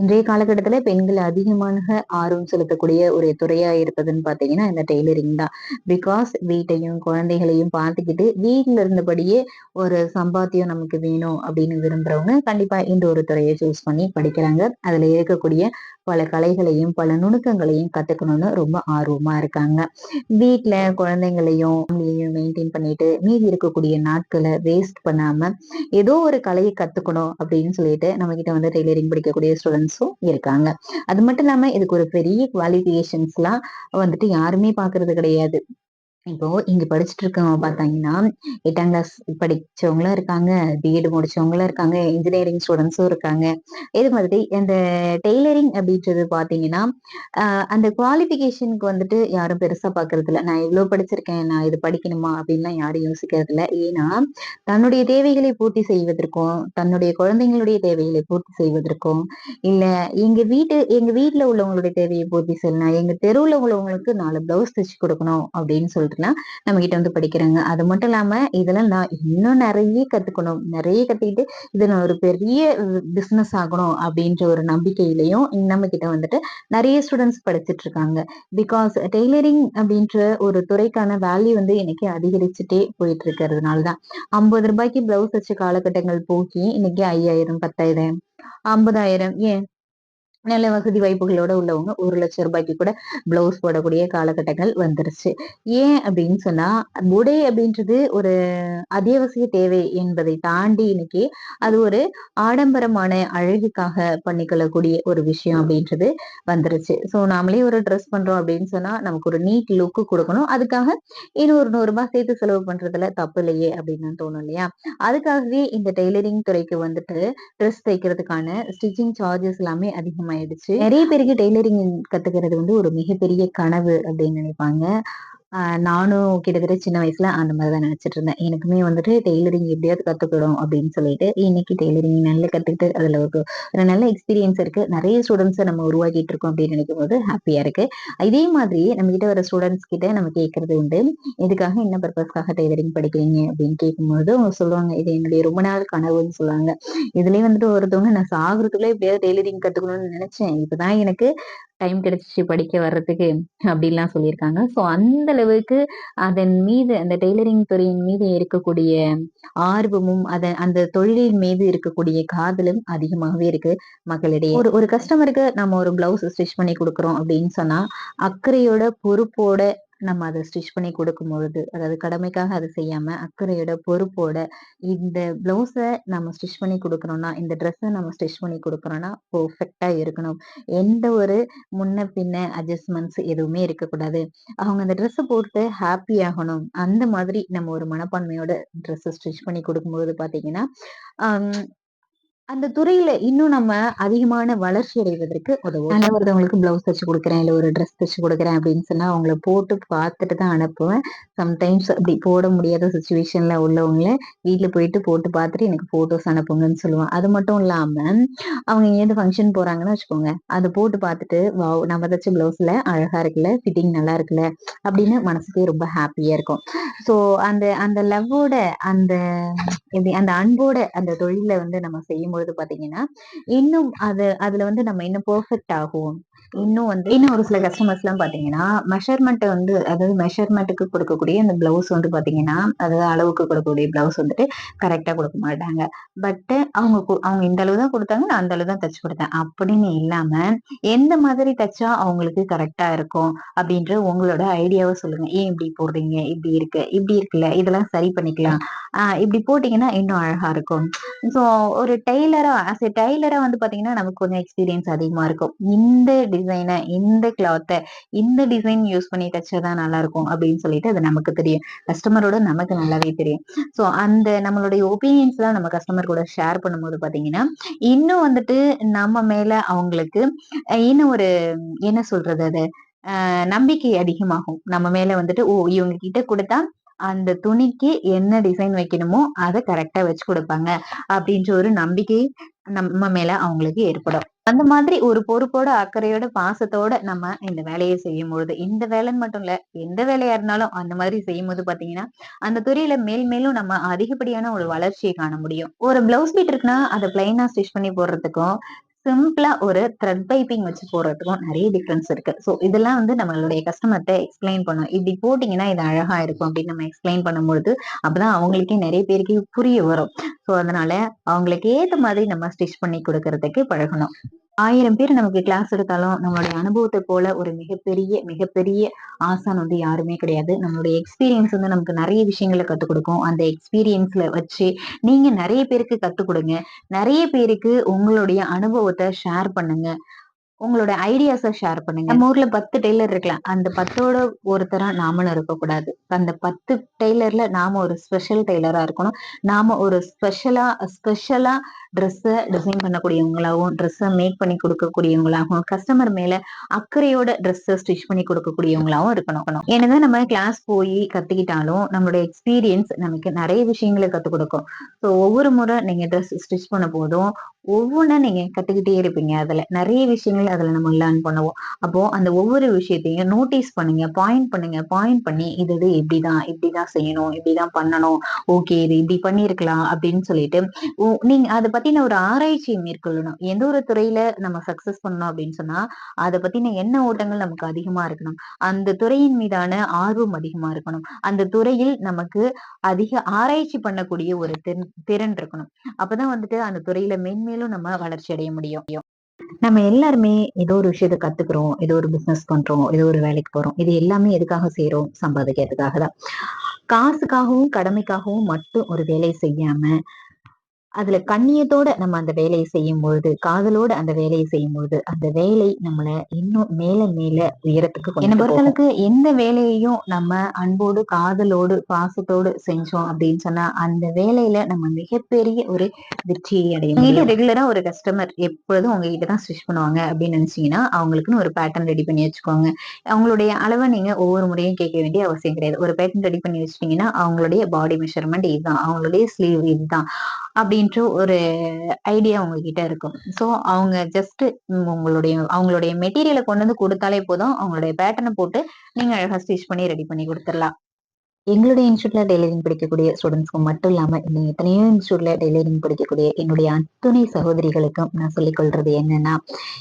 இன்றைய காலகட்டத்துல பெண்கள் அதிகமான ஆர்வம் செலுத்தக்கூடிய ஒரு துறையா இருப்பதுன்னு பாத்தீங்கன்னா இந்த டெய்லரிங் தான். பிகாஸ் வீட்டையும் குழந்தைகளையும் பார்த்துக்கிட்டு வீட்டுல இருந்தபடியே ஒரு சம்பாத்தியம் நமக்கு வேணும் அப்படின்னு விரும்புறவங்க கண்டிப்பா இந்த ஒரு துறையை சூஸ் பண்ணி படிக்கிறாங்க. அதுல இருக்கக்கூடிய பல கலைகளையும் பல நுணுக்கங்களையும் கத்துக்கணும்னு ரொம்ப ஆர்வமா இருக்காங்க. வீட்டுல குழந்தைங்களையும் மெயின்டைன் பண்ணிட்டு மீதி இருக்கக்கூடிய நாட்களை வேஸ்ட் பண்ணாம ஏதோ ஒரு கலையை கத்துக்கணும் அப்படின்னு சொல்லிட்டு நம்ம கிட்ட வந்து டெய்லரிங் படிக்கக்கூடிய ஸ்டூடெண்ட்ஸ் ஸ்டூடெண்ட்ஸும் இருக்காங்க. அது மட்டும் இல்லாம இதுக்கு ஒரு பெரிய குவாலிஃபிகேஷன்ஸ்லாம் வந்துட்டு யாருமே பாக்குறது கிடையாது. இப்போ இங்க படிச்சுட்டு இருக்கவங்க பார்த்தாங்கன்னா எட்டாம் கிளாஸ் படிச்சவங்களும் இருக்காங்க பிஎட் முடிச்சவங்களும் இருக்காங்க இன்ஜினியரிங் ஸ்டூடெண்ட்ஸும் இருக்காங்க. இது மாதிரி இந்த டெய்லரிங் அப்படின்றது பாத்தீங்கன்னா அந்த குவாலிபிகேஷனுக்கு வந்துட்டு யாரும் பெருசா பாக்குறது இல்லை நான் இவ்வளவு படிச்சிருக்கேன் நான் இது படிக்கணுமா அப்படின்லாம் யாரும் யோசிக்கிறது இல்லை ஏன்னா தன்னுடைய தேவைகளை பூர்த்தி செய்வதற்கும் தன்னுடைய குழந்தைங்களுடைய தேவைகளை பூர்த்தி செய்வதற்கும் இல்ல எங்க வீட்டு எங்க வீட்டுல உள்ளவங்களுடைய தேவையை பூர்த்தி செய்யலாம் எங்க தெருவுல உள்ளவங்களுக்கு நாலு பிளவுஸ் தைச்சு கொடுக்கணும் அப்படின்னு சொல்லிட்டு சொல்லிட்டுலாம் நம்ம கிட்ட வந்து படிக்கிறாங்க. அது மட்டும் இல்லாம இதெல்லாம் நான் இன்னும் நிறைய கத்துக்கணும். நிறைய கத்துக்கிட்டு இது நான் ஒரு பெரிய பிசினஸ் ஆகணும் அப்படின்ற ஒரு நம்பிக்கையிலையும் நம்ம கிட்ட வந்துட்டு நிறைய ஸ்டூடெண்ட்ஸ் படிச்சுட்டு இருக்காங்க. பிகாஸ் டெய்லரிங் அப்படின்ற ஒரு துறைக்கான வேல்யூ வந்து இன்னைக்கு அதிகரிச்சுட்டே போயிட்டு இருக்கிறதுனால தான். ஐம்பது ரூபாய்க்கு பிளவுஸ் வச்ச காலகட்டங்கள் போக்கி இன்னைக்கு ஐயாயிரம் பத்தாயிரம் ஐம்பதாயிரம். ஏன்? நல்ல வசதி வாய்ப்புகளோட உள்ளவங்க ஒரு லட்சம் ரூபாய்க்கு கூட பிளவுஸ் போடக்கூடிய காலகட்டங்கள் வந்துருச்சு. ஏன் அப்படின்னு சொன்னா உடை அப்படின்றது ஒரு அத்தியாவசிய தேவை என்பதை தாண்டி இன்னைக்கு அது ஒரு ஆடம்பரமான அழகுக்காக பண்ணிக்கொள்ளக்கூடிய ஒரு விஷயம் அப்படின்றது வந்துருச்சு. ஸோ நாமளே ஒரு ட்ரெஸ் பண்றோம் அப்படின்னு சொன்னா நமக்கு ஒரு நீட் லுக்கு கொடுக்கணும். அதுக்காக இன்னொரு ஒரு நூறு ரூபாய் சேர்த்து செலவு பண்றதுல தப்பு இல்லையே அப்படின்னு தோணும் இல்லையா? அதுக்காகவே இந்த டெய்லரிங் துறைக்கு வந்துட்டு ட்ரெஸ் தைக்கிறதுக்கான ஸ்டிச்சிங் சார்ஜஸ் எல்லாமே அதிகமாக ஆயிடுச்சு நிறைய பேருக்கு டெய்லரிங் கத்துக்கிறது வந்து ஒரு மிகப்பெரிய கனவு அப்படின்னு நினைப்பாங்க. நானும் கிட்டத்தட்ட சின்ன வயசுல அந்த மாதிரிதான் நினைச்சிட்டு இருந்தேன். எனக்குமே வந்துட்டு டெய்லரிங் எப்படியாவது கத்துக்கணும் அப்படின்னு சொல்லிட்டு இன்னைக்கு டெய்லரிங் நல்லா கத்துக்கிட்டு அதுல ஒரு ஒரு நல்ல எக்ஸ்பீரியன்ஸ் இருக்கு. நிறைய ஸ்டூடெண்ட்ஸை நம்ம உருவாக்கிட்டு இருக்கோம் அப்படின்னு நினைக்கும் போது ஹாப்பியா இருக்கு. இதே மாதிரி நம்ம கிட்ட வர ஸ்டூடெண்ட்ஸ் கிட்ட நம்ம கேட்கறது உண்டு. இதுக்காக என்ன பர்பஸ்க்காக டெய்லரிங் படிக்கிறீங்க அப்படின்னு கேட்கும்போது அவங்க சொல்லுவாங்க இது என்னுடைய ரொம்ப நாள் கனவுன்னு சொல்லுவாங்க. இதுலயே வந்துட்டு ஒருத்தவங்க நான் சாகுறதுக்குள்ள எப்படியாவது டெய்லரிங் கத்துக்கணும்னு நினைச்சேன். இப்பதான் எனக்கு டைம் கிடைச்சிச்சு படிக்க வர்றதுக்கு. அப்படின்லாம் சொல்லியிருக்காங்க. ஸோ அந்த அளவுக்கு அதன் மீது அந்த டெய்லரிங் துறையின் மீது இருக்கக்கூடிய ஆர்வமும் அதன் அந்த தொழிலின் மீது இருக்கக்கூடிய காதலும் அதிகமாகவே இருக்கு மக்களிடையே. ஒரு ஒரு கஸ்டமருக்கு நம்ம ஒரு பிளவுஸ் ஸ்டிச் பண்ணி கொடுக்குறோம் அப்படின்னு சொன்னா அக்கறையோட பொறுப்போட நம்ம அதை ஸ்டிச் பண்ணி கொடுக்கும் பொழுது அதாவது கடமைக்காக அதை செய்யாம அக்கறையோட பொறுப்போட இந்த பிளவுஸை நம்ம ஸ்டிச் பண்ணி கொடுக்கணும்னா இந்த ட்ரெஸ்ஸை நம்ம ஸ்டிச் பண்ணி கொடுக்குறோம்னா பர்ஃபெக்டா இருக்கணும். எந்த ஒரு முன்ன பின்ன அட்ஜஸ்ட்மெண்ட்ஸ் எதுவுமே இருக்கக்கூடாது. அவங்க அந்த ட்ரெஸ்ஸை போட்டு ஹாப்பி ஆகணும். அந்த மாதிரி நம்ம ஒரு மனப்பான்மையோட ட்ரெஸ்ஸை ஸ்டிச் பண்ணி கொடுக்கும்போது பார்த்தீங்கன்னா அந்த துறையில இன்னும் நம்ம அதிகமான வளர்ச்சி அடைவதற்கு உதவும். நான் ஒருத்தவங்களுக்கு பிளவுஸ் தச்சு கொடுக்குறேன் இல்லை ஒரு ட்ரெஸ் தச்சு கொடுக்குறேன் அப்படின்னு சொன்னா அவங்கள போட்டு பார்த்துட்டு தான் அனுப்புவேன். சம்டைம்ஸ் அப்படி போட முடியாத சுச்சுவேஷன்ல உள்ளவங்கள வீட்டுல போயிட்டு போட்டு பார்த்துட்டு எனக்கு போட்டோஸ் அனுப்புங்கன்னு சொல்லுவேன் அது மட்டும் இல்லாம அவங்க எங்கேயாவது ஃபங்க்ஷன் போறாங்கன்னு வச்சுக்கோங்க. அதை போட்டு பார்த்துட்டு வா நம்ம தச்ச பிளவுஸ்ல அழகா இருக்குல்ல ஃபிட்டிங் நல்லா இருக்குல்ல அப்படின்னு மனசுக்கே ரொம்ப ஹாப்பியா இருக்கும். ஸோ அந்த அந்த லவ்வோட அந்த எப்படி அந்த அன்போட அந்த தொழில வந்து நம்ம செய்யும்போது பொழுது பாத்தீங்கன்னா இன்னும் அது அதுல வந்து நம்ம இன்னும் பெர்ஃபெக்ட் ஆகும். இன்னும் வந்து இன்னும் ஒரு சில கஸ்டமர்ஸ் எல்லாம் பாத்தீங்கன்னா மெஷர்மெண்ட் வந்து அதாவது மெஷர்மெண்ட்டுக்கு கொடுக்கக்கூடிய அந்த பிளவுஸ் வந்து பாத்தீங்கன்னா அதாவது அளவுக்கு கொடுக்கக்கூடிய பிளவுஸ் வந்துட்டு கரெக்டா கொடுக்க மாட்டாங்க. பட் அவங்க அவங்க இந்த அளவு தான் கொடுத்தாங்க நான் அந்த அளவு தான் தச்சு கொடுத்தேன். அப்படின்னு இல்லாம எந்த மாதிரி தச்சா அவங்களுக்கு கரெக்டா இருக்கும் அப்படின்ற உங்களோட ஐடியாவை சொல்லுங்க. ஏன் இப்படி போடுறீங்க? இப்படி இருக்கு இப்படி இருக்குல்ல? இதெல்லாம் சரி பண்ணிக்கலாம். இப்படி போட்டீங்கன்னா இன்னும் அழகா இருக்கும். ஸோ ஒரு டெய்லரா ஆஸ் எ டெய்லரா வந்து பாத்தீங்கன்னா நமக்கு கொஞ்சம் எக்ஸ்பீரியன்ஸ் அதிகமா இருக்கும். இந்த டிசைனை இந்த கிளாத்தை இந்த டிசைன் யூஸ் பண்ணி தச்சாதான் நல்லா இருக்கும் அப்படின்னு சொல்லிட்டு அது நமக்கு தெரியும். கஸ்டமரோட நமக்கு நல்லாவே தெரியும். ஸோ அந்த நம்மளுடைய ஒப்பீனியன்ஸ் எல்லாம் நம்ம கஸ்டமர் கூட ஷேர் பண்ணும்போது பாத்தீங்கன்னா இன்னும் வந்துட்டு நம்ம மேல அவங்களுக்கு இன்னும் ஒரு என்ன சொல்றது அது? நம்பிக்கை அதிகமாகும். நம்ம மேல வந்துட்டு ஓ இவங்க கிட்ட கொடுத்தா அந்த துணிக்கு என்ன டிசைன் வைக்கணுமோ அதை கரெக்டா வச்சு கொடுப்பாங்க. அப்படின்ற ஒரு நம்பிக்கை நம்ம மேல அவங்களுக்கு ஏற்படும். அந்த மாதிரி ஒரு பொறுப்போட அக்கறையோட பாசத்தோட நம்ம இந்த வேலையை செய்யும் பொழுது இந்த வேலைன்னு மட்டும் இல்ல எந்த வேலையா இருந்தாலும் அந்த மாதிரி செய்யும் போது பாத்தீங்கன்னா அந்த துறையில மேல் மேலும் நம்ம அதிகப்படியான ஒரு வளர்ச்சியை காண முடியும். ஒரு பிளவுஸ் பீட் இருக்குன்னா அதை பிளைனா ஸ்டிச் பண்ணி போடுறதுக்கும் சிம்பிளா ஒரு த்ரெட் பைப்பிங் வச்சு போடுறதுக்கும் நிறைய டிஃப்ரென்ஸ் இருக்கு. ஸோ இதெல்லாம் வந்து நம்மளுடைய கஸ்டமர்கிட்ட எக்ஸ்பிளைன் பண்ணும். இப்படி போட்டிங்கன்னா இது அழகா இருக்கும் அப்படின்னு நம்ம எக்ஸ்பிளைன் பண்ணும்பொழுது அப்பதான் அவங்களுக்கே நிறைய பேருக்கு புரிய வரும். ஸோ அதனால அவங்களுக்கு ஏத்த மாதிரி நம்ம ஸ்டிச் பண்ணி கொடுக்கறதுக்கு பழகணும். ஆயிரம் பேர் நமக்கு கிளாஸ் எடுத்தாலும் நம்மளுடைய அனுபவத்தை போல ஒரு மிகப்பெரிய மிகப்பெரிய ஆசான் வந்து யாருமே கிடையாது. நம்மளுடைய எக்ஸ்பீரியன்ஸ் வந்து நமக்கு நிறைய விஷயங்களை கற்றுக் கொடுக்கும். அந்த எக்ஸ்பீரியன்ஸ்ல வச்சு நீங்க நிறைய பேருக்கு கற்றுக் கொடுங்க. நிறைய பேருக்கு உங்களுடைய அனுபவத்தை ஷேர் பண்ணுங்க. உங்களோட ஐடியாஸை ஷேர் பண்ணுங்க. நம்ம ஊர்ல பத்து டெய்லர் இருக்கலாம். அந்த பத்தோட ஒருத்தரா நாமளும் இருக்கக்கூடாது. அந்த பத்து டெய்லர்ல நாம ஒரு ஸ்பெஷல் டெய்லரா இருக்கணும். நாம ஒரு ஸ்பெஷலா ஸ்பெஷலா ட்ரெஸ்ஸை டிசைன் பண்ணக்கூடியவங்களாகவும் ட்ரெஸ்ஸை மேக் பண்ணி கொடுக்கக்கூடியவங்களாகவும் கஸ்டமர் மேல அக்கறையோட ட்ரெஸ்ஸை ஸ்டிச் பண்ணி கொடுக்கக்கூடியவங்களாகவும் இருக்கணும். என்னதான் நம்ம கிளாஸ் போய் கத்துக்கிட்டாலும் நம்மளோட எக்ஸ்பீரியன்ஸ் நமக்கு நிறைய விஷயங்களை கற்றுக் கொடுக்கும். ஸோ ஒவ்வொரு முறை நீங்க ட்ரெஸ் ஸ்டிச் பண்ண போதும் ஒவ்வொன்றும் நீங்க கத்துக்கிட்டே இருப்பீங்க அதுல. நிறைய விஷயங்கள் அதுல நம்ம லேர்ன் பண்ணுவோம். அப்போ அந்த ஒவ்வொரு விஷயத்தையும் நோட்டீஸ் பண்ணுங்க பாயிண்ட் பண்ணுங்க பாயிண்ட் பண்ணி இது இது இப்படிதான் இப்படிதான் செய்யணும் இப்படிதான் பண்ணணும் ஓகே இது இப்படி பண்ணிருக்கலாம் அப்படின்னு சொல்லிட்டு நீங்க அதை பத்தின ஒரு ஆராய்ச்சியை மேற்கொள்ளணும். எந்த ஒரு துறையில நம்ம சக்சஸ் பண்ணணும் அப்படின்னு சொன்னா அதை பத்தின எண்ண ஓட்டங்கள் நமக்கு அதிகமா இருக்கணும். அந்த துறையின் மீதான ஆர்வம் அதிகமா இருக்கணும். அந்த துறையில் நமக்கு அதிக ஆராய்ச்சி பண்ணக்கூடிய ஒரு திறன் இருக்கணும். அப்பதான் வந்துட்டு அந்த துறையில மென்மேலும் நம்ம வளர்ச்சி அடைய முடியும். நம்ம எல்லாருமே ஏதோ ஒரு விஷயத்த கத்துக்கிறோம் ஏதோ ஒரு பிசினஸ் பண்றோம் ஏதோ ஒரு வேலைக்கு போறோம். இது எல்லாமே எதுக்காக செய்யறோம் சம்பாதிக்கிறதுக்காக தான். காசுக்காகவும் கடமைக்காகவும் மட்டும் ஒரு வேலையை செய்யாம அதுல கண்ணியத்தோட நம்ம அந்த வேலையை செய்யும் பொழுது காதலோட அந்த வேலையை செய்யும் பொழுது அந்த வேலை நம்மள இன்னும் மேல மேல உயரத்துக்கு என்ன பொறுத்தளவுக்கு எந்த வேலையையும் நம்ம அன்போடு காதலோடு பாசத்தோடு செஞ்சோம் அப்படின்னு சொன்னா அந்த வேலையில நம்ம மிகப்பெரிய ஒரு வெற்றியை அடையும் ரெகுலரா ஒரு கஸ்டமர் எப்பொழுதும் உங்ககிட்ட தான் ஸ்டிச் பண்ணுவாங்க அப்படின்னு நினைச்சீங்கன்னா அவங்களுக்குன்னு ஒரு பேட்டர்ன் ரெடி பண்ணி வச்சுக்கோங்க. அவங்களுடைய அளவை நீங்க ஒவ்வொரு முறையும் கேட்க வேண்டிய அவசியம் கிடையாது. ஒரு பேட்டர்ன் ரெடி பண்ணி வச்சிட்டீங்கன்னா அவங்களுடைய பாடி மெஷர்மெண்ட் இதுதான். அவங்களுடைய ஸ்லீவ் இதுதான். அப்படின்ற ஒரு ஐடியா உங்ககிட்ட இருக்கும். ஸோ அவங்க ஜஸ்ட் உங்களுடைய அவங்களுடைய மெட்டீரியலை கொண்டு வந்து கொடுத்தாலே போதும். அவங்களுடைய பேட்டர்னை போட்டு நீங்க அழகா ஸ்டிச் பண்ணி ரெடி பண்ணி கொடுத்துடலாம். எங்களுடைய இன்ஸ்டியூட்ல டெய்லரிங் படிக்கக்கூடிய ஸ்டூடெண்ட்ஸ்க்கு மட்டும் இல்லாம இன்னும் எத்தனையோ இன்ஸ்டியூட்ல டெய்லரிங் படிக்கக்கூடிய என்னுடைய அத்துணை சகோதரிகளுக்கும் நான் சொல்லிக் கொள்றது என்னன்னா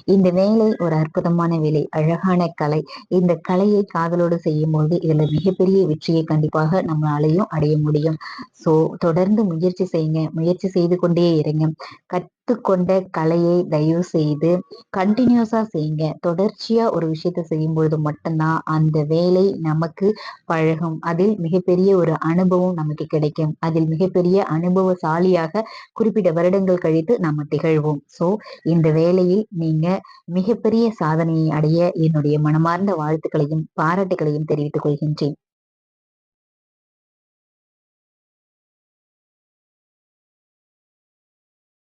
இந்த வேலை ஒரு அற்புதமான வேலை அழகான கலை. இந்த கலையை காதலோடு செய்யும் போது இதுல மிகப்பெரிய வெற்றியை கண்டிப்பாக நம்மளாலையும் அடைய முடியும். சோ தொடர்ந்து முயற்சி செய்யுங்க. முயற்சி செய்து கொண்டே இருங்க. கட் கற்றுக்கொண்ட கலையை தயவு செய்து கண்டினியூஸா செய்யுங்க. தொடர்ச்சியா ஒரு விஷயத்த செய்யும் பொழுது மட்டும்தான் அந்த வேலை நமக்கு பழகும். அதில் மிகப்பெரிய ஒரு அனுபவம் நமக்கு கிடைக்கும். அதில் மிகப்பெரிய அனுபவசாலியாக குறிப்பிட்ட வருடங்கள் கழித்து நம்ம திகழ்வோம். சோ இந்த வேலையில் நீங்க மிகப்பெரிய சாதனையை அடைய என்னுடைய மனமார்ந்த வாழ்த்துக்களையும் பாராட்டுகளையும் தெரிவித்துக் கொள்கின்றேன்.